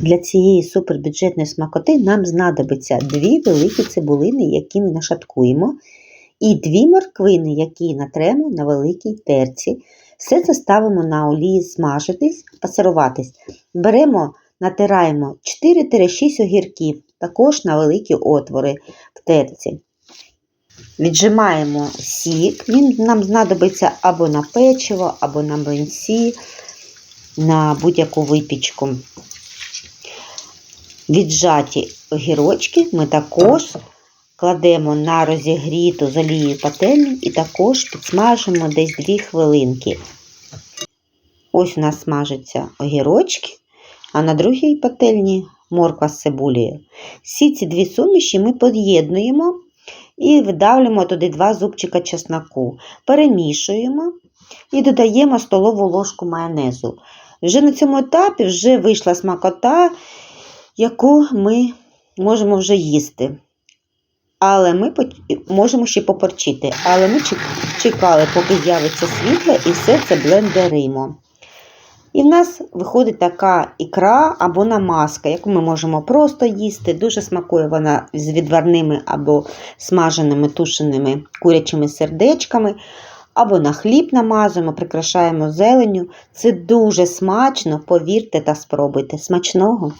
Для цієї супербюджетної смакоти нам знадобиться дві великі цибулини, які ми нашаткуємо, і дві морквини, які натремо на великій терці. Все це ставимо на олії смажитись, пасируватись. Беремо, натираємо 4-6 огірків, також на великі отвори в терці. Віджимаємо сік, він нам знадобиться або на печиво, або на млинці, на будь-яку випічку. Віджаті огірочки ми також кладемо на розігріту з олією пательню і також підсмажимо десь 2 хвилинки. Ось у нас смажаться огірочки, а на другій пательні морква з цибулею. Всі ці дві суміші ми поєднуємо і видавлюємо туди 2 зубчика чесноку. Перемішуємо і додаємо столову ложку майонезу. Вже на цьому етапі вже вийшла смакота, яку ми можемо вже їсти. Але ми можемо ще попорчити. Але ми чекали, поки з'явиться світло, і все це блендеримо. І в нас виходить така ікра або намазка, яку ми можемо просто їсти. Дуже смакує вона з відварними або смаженими тушеними курячими сердечками. Або на хліб намазуємо, прикрашаємо зеленню. Це дуже смачно, повірте та спробуйте. Смачного!